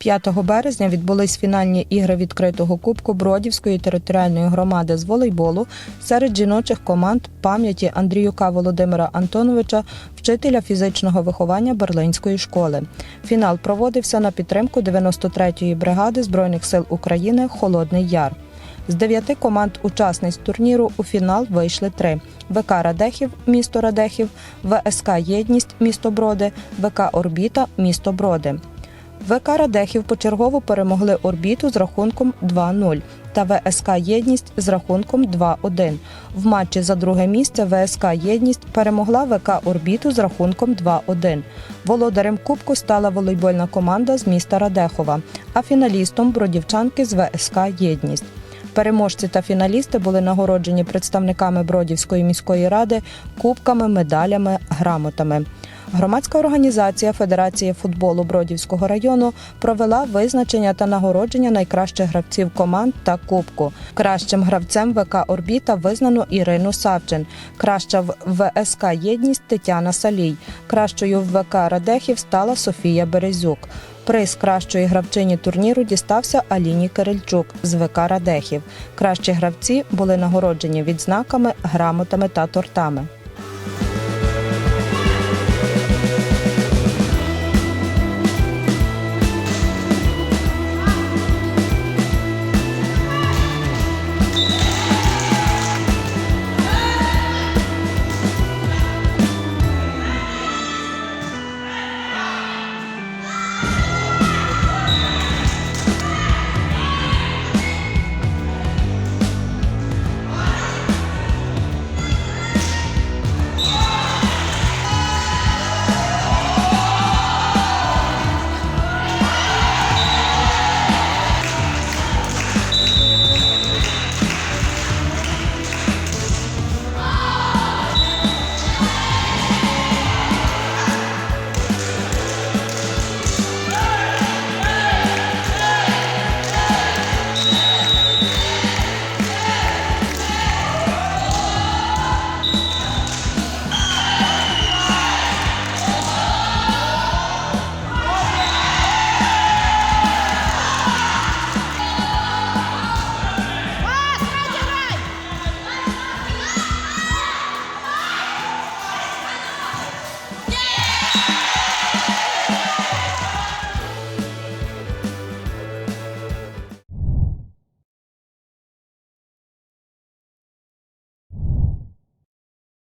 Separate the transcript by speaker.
Speaker 1: 5 березня відбулись фінальні ігри відкритого кубку Бродівської територіальної громади з волейболу серед жіночих команд пам'яті Андріюка Володимира Антоновича, вчителя фізичного виховання Берлинської школи. Фінал проводився на підтримку 93-ї бригади Збройних сил України Холодний Яр. З дев'яти команд учасниць турніру у фінал вийшли три: ВК Радехів, місто Радехів, ВСК Єдність, місто Броди, ВК Орбіта, місто Броди. ВК Радехів почергово перемогли орбіту з рахунком 2-0 та ВСК Єдність з рахунком 2-1. В матчі за друге місце ВСК Єдність перемогла ВК Орбіту з рахунком 2-1. Володарем Кубку стала волейбольна команда з міста Радехова, а фіналістом бродівчанки з ВСК Єдність. Переможці та фіналісти були нагороджені представниками Бродівської міської ради кубками, медалями, грамотами. Громадська організація Федерації футболу Бродівського району провела визначення та нагородження найкращих гравців команд та кубку. Кращим гравцем ВК Орбіта визнано Ірину Савчин, краща в ВСК Єдність Тетяна Салій, кращою в ВК Радехів стала Софія Березюк. Приз кращої гравчині турніру дістався Аліні Кирильчук з ВК Радехів. Кращі гравці були нагороджені відзнаками, грамотами та тортами.